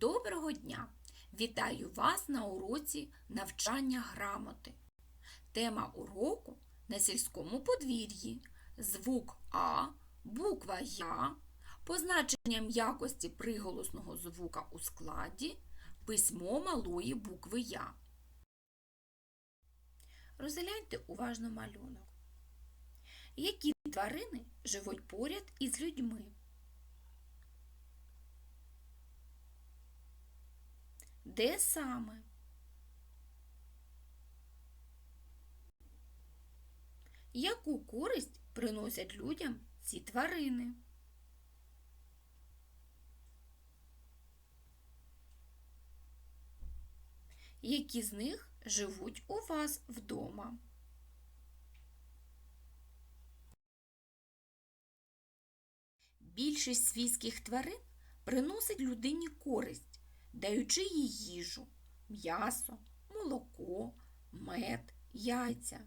Доброго дня! Вітаю вас на уроці навчання грамоти. Тема уроку на сільському подвір'ї. Звук А, буква Я, позначенням якості приголосного звука у складі, письмо малої букви Я. Розгляньте уважно малюнок. Які тварини живуть поряд із людьми? Де саме? Яку користь приносять людям ці тварини? Які з них живуть у вас вдома? Більшість свійських тварин приносить людині користь, даючи їй їжу, м'ясо, молоко, мед, яйця,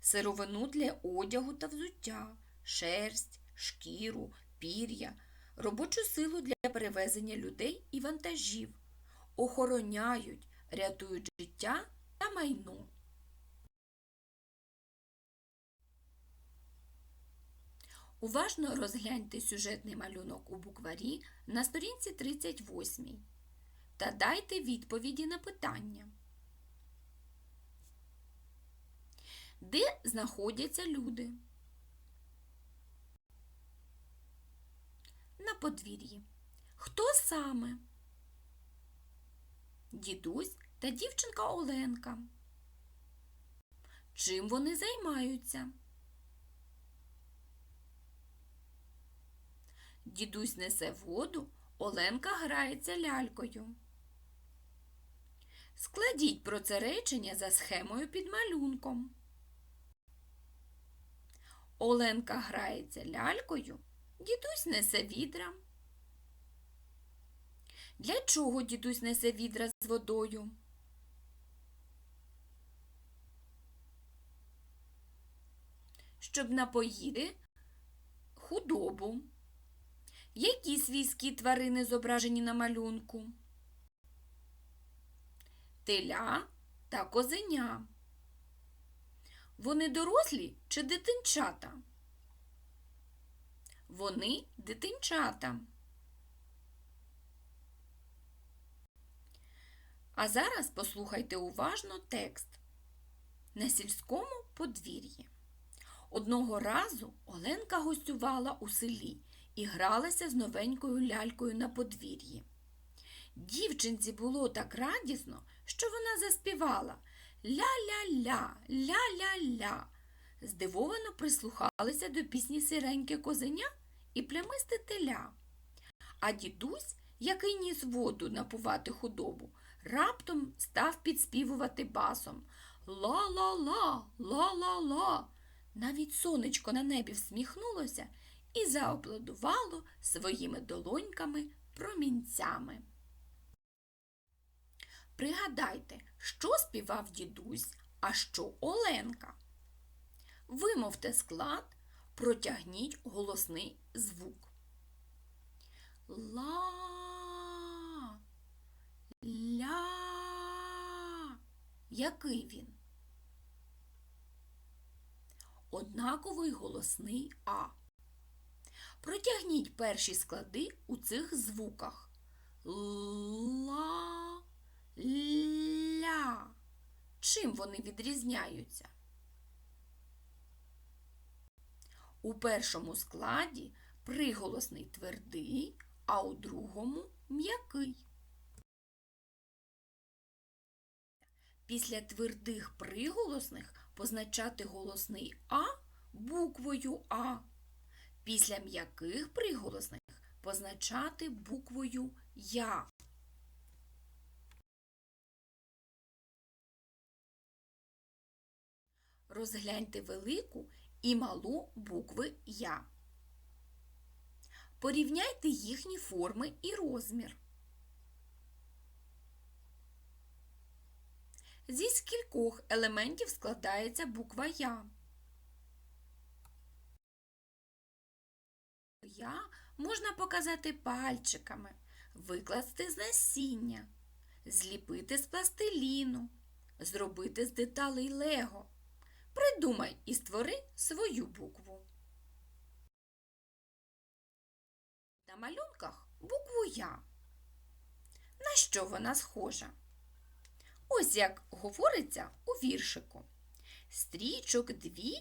сировину для одягу та взуття, шерсть, шкіру, пір'я, робочу силу для перевезення людей і вантажів, охороняють, рятують життя та майно. Уважно розгляньте сюжетний малюнок у букварі на сторінці 38 та дайте відповіді на питання. Де знаходяться люди? На подвір'ї. Хто саме? Дідусь та дівчинка Оленка. Чим вони займаються? Дідусь несе воду, Оленка грається лялькою. Складіть про це речення за схемою під малюнком. Оленка грається лялькою, дідусь несе відра. Для чого дідусь несе відра з водою? Щоб напоїти худобу. Які свійські тварини зображені на малюнку? Теля та козеня. Вони дорослі чи дитинчата? Вони дитинчата. А зараз послухайте уважно текст. На сільському подвір'ї. Одного разу Оленка гостювала у селі і гралася з новенькою лялькою на подвір'ї. Дівчинці було так радісно, що вона заспівала ля-ля-ля, ля-ля-ля. Здивовано прислухалися до пісні сиреньке козеня і плямисте теля. А дідусь, який ніс воду напувати худобу, раптом став підспівувати басом Ла-ла-ла, ла-ла-ла. Навіть сонечко на небі всміхнулося і зааплодувало своїми долоньками промінцями. Пригадайте, що співав дідусь, а що Оленка. Вимовте склад, протягніть голосний звук. Ла, ля. Який він? Однаковий голосний А. Протягніть перші склади у цих звуках. Ла, ля. Чим вони відрізняються? У першому складі приголосний твердий, а у другому м'який. Після твердих приголосних позначати голосний А буквою А. Після м'яких приголосних позначати буквою Я. Розгляньте велику і малу букви Я. Порівняйте їхні форми і розмір. Зі скількох елементів складається буква Я. Я можна показати пальчиками. викласти з насіння, зліпити з пластиліну, зробити з деталей лего. Придумай і створи свою букву. На малюнках букву Я. На що вона схожа? Ось як говориться у віршику. Стрічок дві,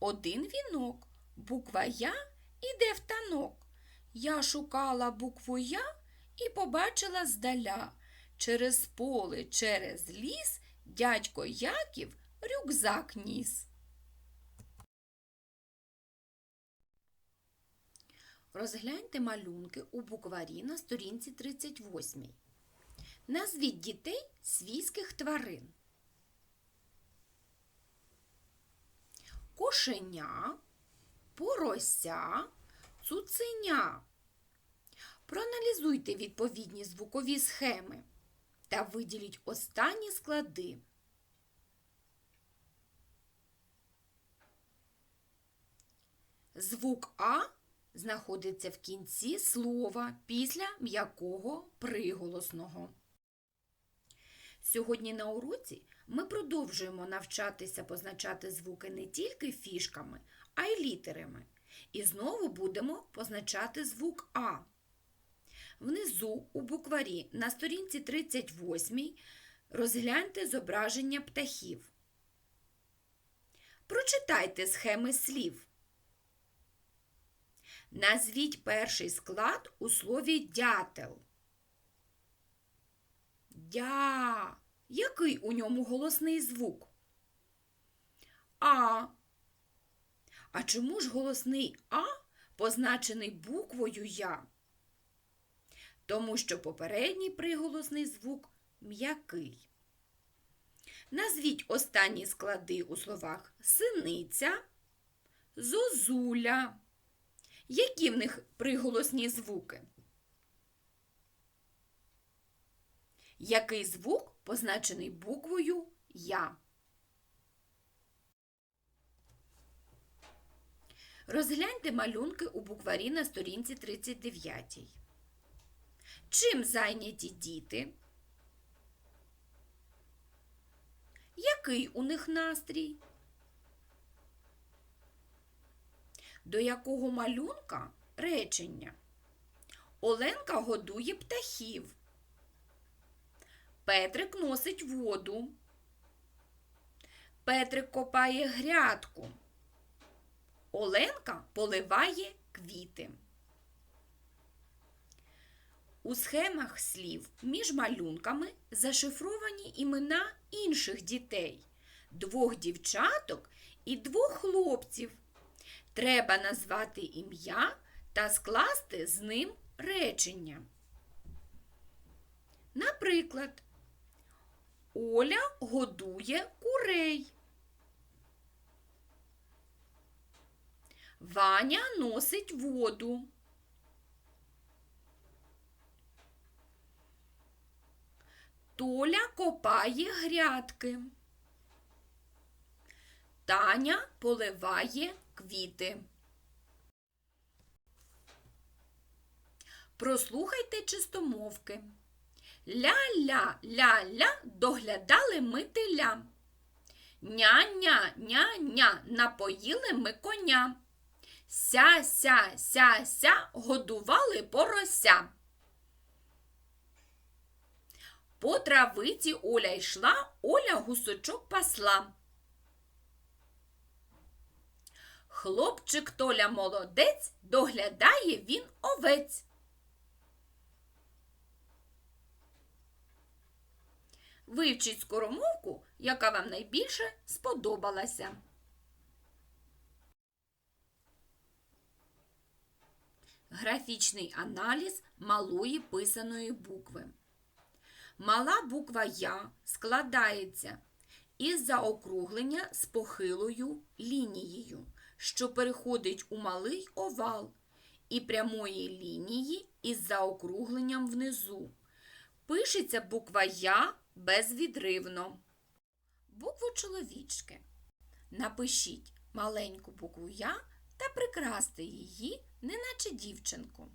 один вінок, буква Я іде в танок. Я шукала букву Я і побачила здаля. Через поле, через ліс дядько Яків рюкзак ніс. Розгляньте малюнки у букварі на сторінці 38. Назвіть дітей свійських тварин. Кошеня, порося, цуценя. Проаналізуйте відповідні звукові схеми та виділіть останні склади. Звук А знаходиться в кінці слова після м'якого приголосного. Сьогодні на уроці ми продовжуємо навчатися позначати звуки не тільки фішками, а й літерами. І знову будемо позначати звук А. Внизу у букварі на сторінці 38 розгляньте зображення птахів. Прочитайте схеми слів. Назвіть перший склад у слові дятел. Дя. Який у ньому голосний звук? А. А чому ж голосний А позначений буквою Я? Тому що попередній приголосний звук м'який. Назвіть останні склади у словах синиця, зозуля. Які в них приголосні звуки? Який звук позначений буквою Я? Розгляньте малюнки у букварі на сторінці 39. Чим зайняті діти? Який у них настрій? До якого малюнка речення? Оленка годує птахів. Петрик носить воду. Петрик копає грядку. Оленка поливає квіти. У схемах слів між малюнками зашифровані імена інших дітей, двох дівчаток і двох хлопців. Треба назвати ім'я та скласти з ним речення. Наприклад, Оля годує курей. Ваня носить воду. Толя копає грядки. Таня поливає квіти. Прослухайте чистомовки. Ля-ля, ля-ля, доглядали ми теля. Ня-ня, ня-ня, напоїли ми коня. Ся-ся, ся-ся, годували порося. По травиці Оля йшла, Оля гусочок пасла. Хлопчик Толя молодець, доглядає він овець. Вивчіть скоромовку, яка вам найбільше сподобалася. Графічний аналіз малої писаної букви. Мала буква Я складається із заокруглення з похилою лінією, що переходить у малий овал, і прямої лінії із заокругленням внизу. Пишеться буква Я безвідривно. Букву чоловічки. Напишіть маленьку букву Я та прикрасти її, неначе дівчинку.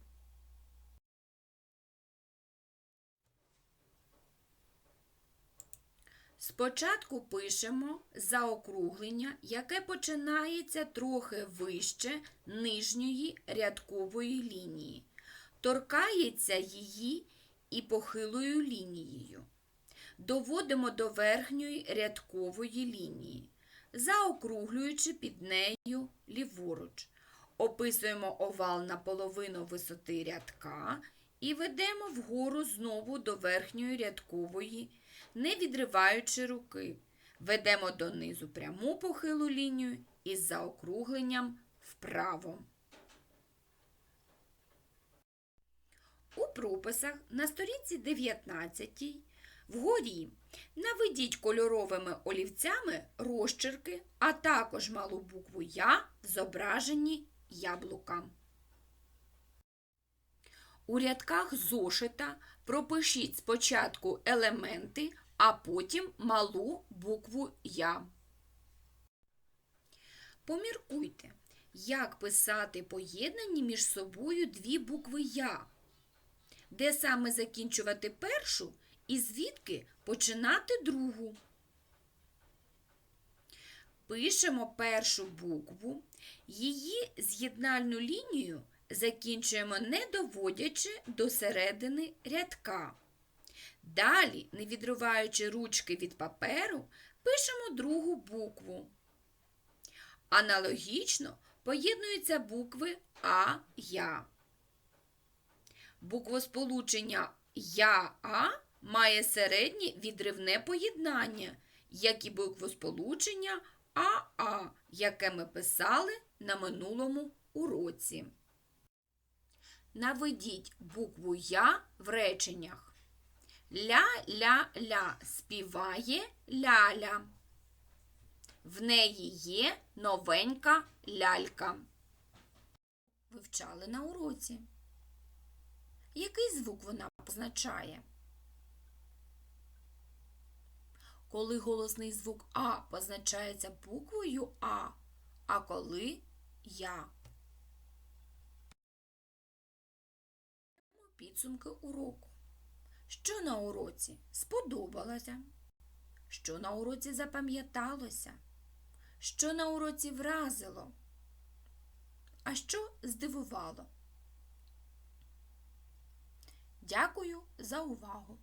Спочатку пишемо заокруглення, яке починається трохи вище нижньої рядкової лінії, торкається її і похилою лінією. Доводимо до верхньої рядкової лінії, заокруглюючи під нею ліворуч. Описуємо овал на половину висоти рядка і ведемо вгору знову до верхньої рядкової, не відриваючи руки. Ведемо донизу пряму похилу лінію із заокругленням вправо. У прописах на сторінці 19 вгорі наведіть кольоровими олівцями розчерки, а також малу букву Я в зображенні яблука. У рядках зошита пропишіть спочатку елементи, а потім малу букву Я. Поміркуйте, як писати поєднані між собою дві букви Я, де саме закінчувати першу і звідки починати другу. Пишемо першу букву, її з'єднальну лінію закінчуємо не доводячи до середини рядка. Далі, не відриваючи ручки від паперу, пишемо другу букву. Аналогічно поєднуються букви А Я. Буквосполучення Я-А має середнє відривне поєднання, як і буквосполучення АА, яке ми писали на минулому уроці. Наведіть букву Я в реченнях. Ля-ля-ля співає ляля. В неї є новенька лялька. Вивчали на уроці. Який звук вона позначає? Коли голосний звук А позначається буквою А, а коли Я. Підсумки уроку. Що на уроці сподобалося? Що на уроці запам'яталося? Що на уроці вразило? А що здивувало? Дякую за увагу!